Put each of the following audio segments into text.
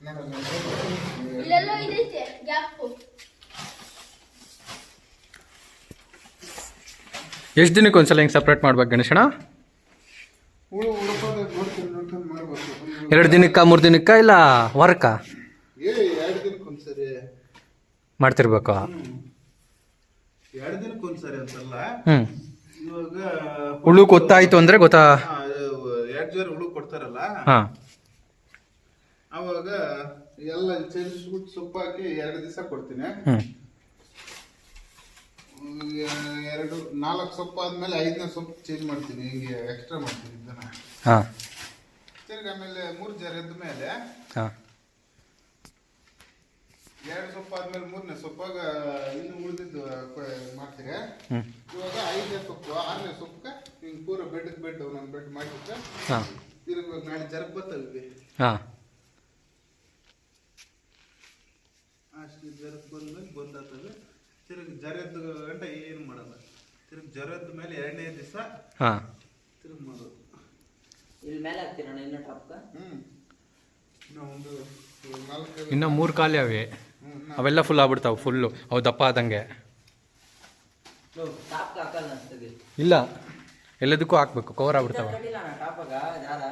ಇಲ್ಲೆಲ್ಲೋ ಇದೈತೆ gap ಎಷ್ಟು ದಿನಕ್ಕೆ ಒಂದ್ಸಲ ಹಿಂಗೆ ಸಪ್ರೇಟ್ ಮಾಡ್ಬೇಕು ಗಣೇಶಣ ಹುಳು ಹುಡುಕೋದು ನೋಡ್ಕೊಂಡು ನೋಡ್ಕೊಂಡು ಮಾಡ್ಬೇಕು ಎರಡು ದಿನಕ್ಕ ಮೂರು ದಿನಕ್ಕ ಇಲ್ಲ ವಾರಕ್ಕ ಏ ಎರಡು ದಿನಕ್ಕೊಂದ್ಸರಿ ಮಾಡ್ತಿರ್ಬೇಕು ಎರಡು ದಿನಕ್ಕೊಂದ್ಸರಿ ಅಂತಲ್ಲ ಹ್ಞೂ ಇವಾಗ ಹುಳು ಗೊತ್ತಾಯ್ತು ಅಂದರೆ ಗೊತ್ತಾ ಎರಡು ಜೋರಿ ಹುಳು ಕೊಡ್ತಾರಲ್ಲ ಹಾಂ ಅವಾಗ ಎಲ್ಲ ಚೆಲ್ಸ್ಬಿಟ್ಟು ಸೊಪ್ಪು ಹಾಕಿ ಎರಡು ದಿವಸ ಕೊಡ್ತೀನಿ. ಎರಡು ನಾಲ್ಕು ಸೊಪ್ಪು ಆದ್ಮೇಲೆ ಐದನೇ ಸೊಪ್ಪು ಚೇಂಜ್ ಮಾಡ್ತೀನಿ ಹಿಂಗೆ ಎಕ್ಸ್ಟ್ರಾ ಮಾಡ್ತೀನಿ ಇದನ್ನ. ಹಾಂ. ತಿರ್ಗಿ ಆಮೇಲೆ ಮೂರು ಜರ ಎದ್ದ ಮೇಲೆ ಎರಡು ಸೊಪ್ಪು ಆದ್ಮೇಲೆ ಮೂರನೇ ಸೊಪ್ಪಾಗ ಇನ್ನು ಉಳಿದಿದ್ದು ಮಾಡ್ತೀರಿ? ಇವಾಗ ಐದನೇ ಸೊಪ್ಪು ಆರನೇ ಸೊಪ್ಪು ಹಿಂಗೆ ಪೂರ ಬೆಡ್ ಬೆಡ್ ಒಂದೊಂದು ಬೆಡ್ ಮಾಡಿಬಿಟ್ಟು ತಿರ್ಗಿ ನಾಳೆ ಜರಗ್ ಬರ್ತವೆ ಹಾಂ ಅಷ್ಟು ಜರದ್ ಬಂದ್ಮೇಲೆ ಬಂದಾತವೆ ತಿರುಗಿ ಜರದ್ದು ಗಂಟ ಏನು ಮಾಡಲ್ಲ. ತಿರ್ಗಿ ಜ್ವರದ ಮೇಲೆ ಎರಡನೇ ದಿವಸ ಹಾಂ. ತಿರ್ಗಿ ಮಾಡೋದು. ಇಲ್ಲಿ ಮೇಲೆ ಹಾಕ್ತೀರಣ್ಣ ಇನ್ನೂ ಟಾಪ್ಕ ಹ್ಞೂ ಇನ್ನೂ ಒಂದು ನಾಲ್ಕೈದು ಇನ್ನೂ ಮೂರು ಖಾಲಿ ಅವೆ ಅವೆಲ್ಲ ಫುಲ್ ಆಗ್ಬಿಡ್ತಾವೆ ಫುಲ್ಲು ಅವು ದಪ್ಪ ಆದಂಗೆ. ಟಾಪ್ಕ ಹಾಕಲ್ಲ ಅನ್ಸ್ತದೆ. ಇಲ್ಲ. ಎಲ್ಲದಕ್ಕೂ ಹಾಕ್ಬೇಕು ಕವರ್ ಆಗ್ಬಿಡ್ತಾವ. ಕಟ್ಟಿಲ್ಲ ಟಾಪಾಗ ದಾರ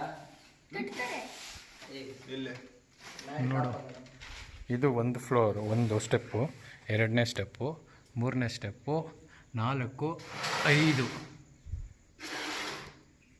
ಎಲ್ಲೇ ನೋಡು. ಇದು ಒಂದು ಫ್ಲೋರ್ ಒಂದು ಸ್ಟೆಪ್ಪು ಎರಡನೇ ಸ್ಟೆಪ್ಪು ಮೂರನೇ ಸ್ಟೆಪ್ಪು ನಾಲ್ಕು ಐದು.